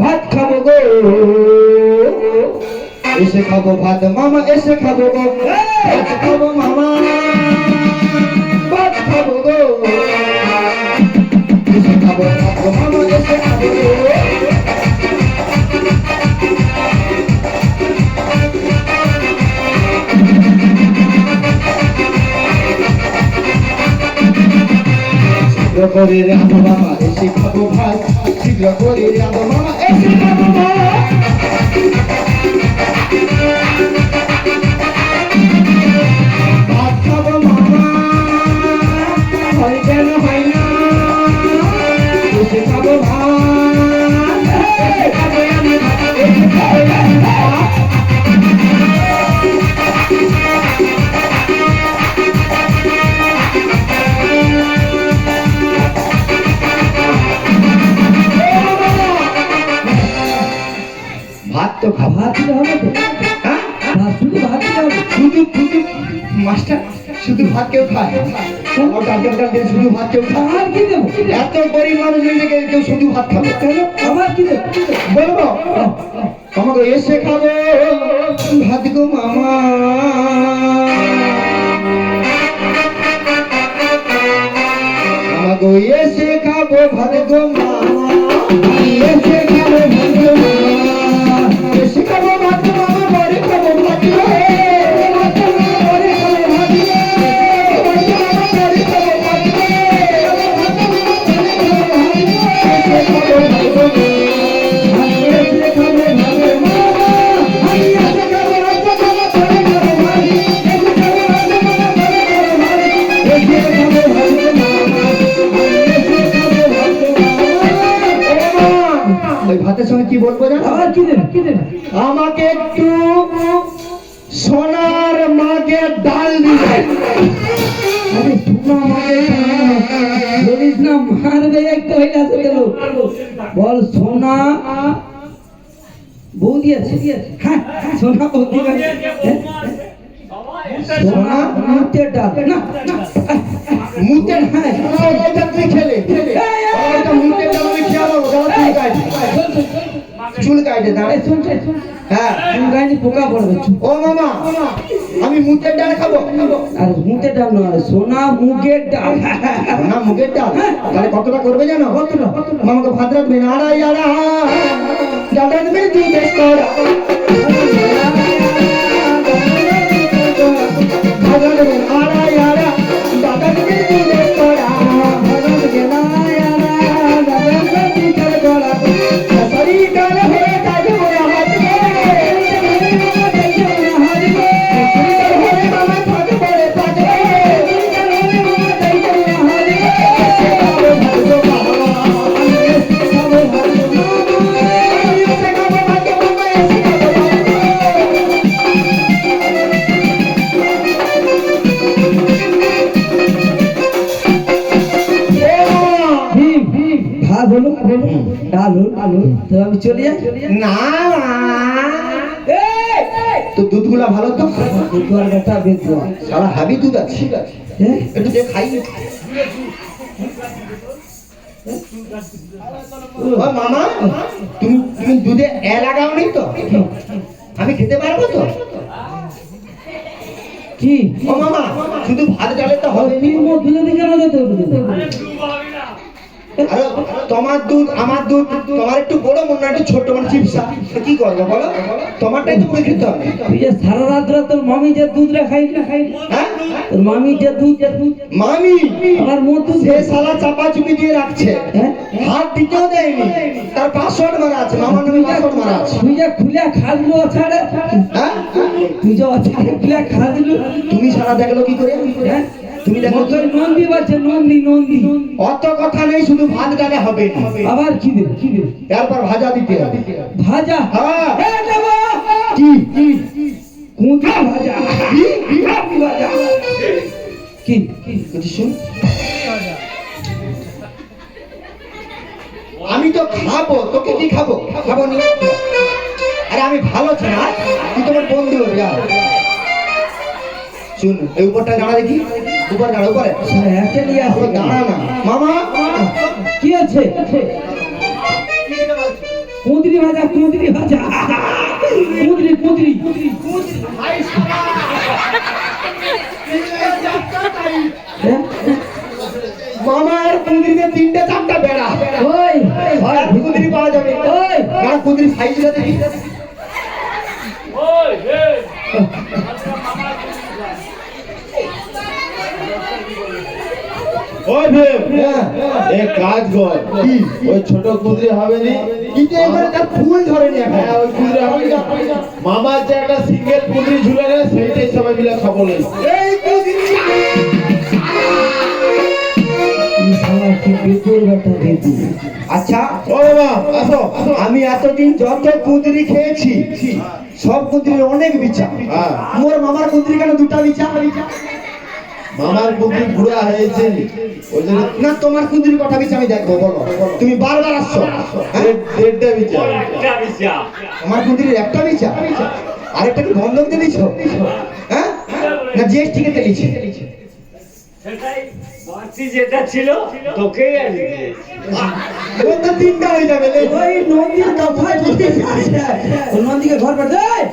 ভাত খাব গো। এসে খাব ভাত। মামা, এসে খাব গো। ভাত খাব মামা। ভাত খাব গো। এসে খাব ভাত মামা, এসে খাব করে রাধো মামা এসে খাব ভাত। শীঘ্র করে রাধো মামা এসে ভাত দিলে হবে তো? হ্যাঁ? ভাত শুধু ভাত দিলে হবে? শুধু শুধু মাস্টার শুধু ভাত কেউ খায়? শুধু ভাত কেউ খায়? আর কি দেবো? এত গরিব মানুষ কেউ শুধু ভাত খাবে? কেন? আমার কি দেবো? বলব আমাকে এসে খাব। ভাত গো মামা। ভাতের সঙ্গে কি বলব আমাকে একটু সোনার মাকে ডাল দিবে আরে সোনা মাকে বলিস না মারবে একটা হইলে আসে গেল বল সোনা বৌদি আছে হ্যাঁ সোনা বৌদি হ্যাঁ? সোনা মুতে ডাল না না মুতে হ্যাঁ খেলে খেলে চুল কাটে দাঁড়ে চুল হ্যাঁ চুল কাটে পোকা পড়বে ও মামা আমি মুখের ডাল খাব? আর মুখের ডাল নয় সোনা মুগের ডাল। না মুগের ডাল? তাহলে কতটা করবে জানো? কতটা? মামাকে ভাত রাখবে না আড়াই। আড়া ডাল রাখবে দুই বেশ করা তো আমি চলে যাই না তো দুধগুলা ভালো তো? দুধওয়ালা বেটা বেচবো সারা হাবি দুধ আছে। একটু যে খাই। ও মামা তুমি তুমি দুধে এ লাগাও তো? আমি খেতে পারব তো? কি? ও মামা শুধু ভাত ডালে তো হবে নি কেন যেতে তোমার দুধ আমার দুধ তোমার একটু বড় মনে একটু ছোট মানে চিপসা। কি করব বলো? তোমারটাই তো করে খেতে হবে। তুই যে সারা রাত রাত তোর মামি যে দুধ রে খাই না খাই হ্যাঁ? তোর মামি যে দুধ যে দুধ মামি আমার মতো সে শালা চাপা চুপি দিয়ে রাখছে। হ্যাঁ? হাত দিতেও দেয়নি। তার পাসওয়ার্ড মারা আছে মামার নামে পাসওয়ার্ড মারা আছে। তুই যে খুলে খাজলো ছাড়ে হ্যাঁ? তুই যে ছাড়ে খুলে খাজলো তুমি সারা দেখল কি করে? হ্যাঁ? তুমি দেখো মতো নন্দী বাচ্চা নন্দী নন্দী। অত কথা নেই শুধু ভাত ডালে হবে। আবার কি দেবে কি দেবে? তারপর ভাজা দিতে হবে। ভাজা? হ্যাঁ। দেবা। কি? কি? কুঁদি ভাজা। কি? কি? ভাজা। কি? কি? বলছি শুন। আমি তো খাব তোকে কি খাব? খাব নি? আরে আমি ভালো ছিলাম তুই তোমার বন্ধু আর। শুন এই উপরটা দাঁড়া দেখি। উপর দাঁড়া উপরে একটা নিয়ে আসে দাঁড়া না। মামা কি আছে? কুঁদরি ভাজা কুঁদরি ভাজা। কুঁদরি কুঁদরি? মামার কুঁদরিতে তিনটে চারটা বেড়া। ওই। কুঁদরি পাওয়া যাবে। ওই। কুঁদরি সাইজটা এক কাজ কর। কি? ওই ছোট কুদরি হবে নি। কিন্তু এবারে তার ফুল ধরেনি এখন। হ্যাঁ ওই কুদরি হবে না। মামার যে একটা সিঙ্গেল কুদরি ঝুলে গেছে সেইটাই সবাই মিলে খাব লে। এই কুঁদরি আচ্ছা ও বাবা আসো। আমি এতদিন যত কুঁদরি খেয়েছি সব কুঁদরির অনেক বিচা হ্যাঁ। মোর মামার কুঁদরি কেন দুটা বিচা মামার কুদরি বুড়া হয়েছে ওই জন্য না তোমার কুঁদরির কথা বিচা আমি দেখব বলো। তুমি বারবার আসছো হ্যাঁ? দেড়টা বিচার। আমার কুঁদরির একটা বিচা আরেকটা কি বন্ধক দিয়ে দিছো? হ্যাঁ? না জিএসটি কে তেলিছে সেটাই বাড়তি যেটা ছিল তোকেই আর দিয়েছি। ওর তো তিনটা হয়ে যাবে। ওই কথা ঘর পাঠায়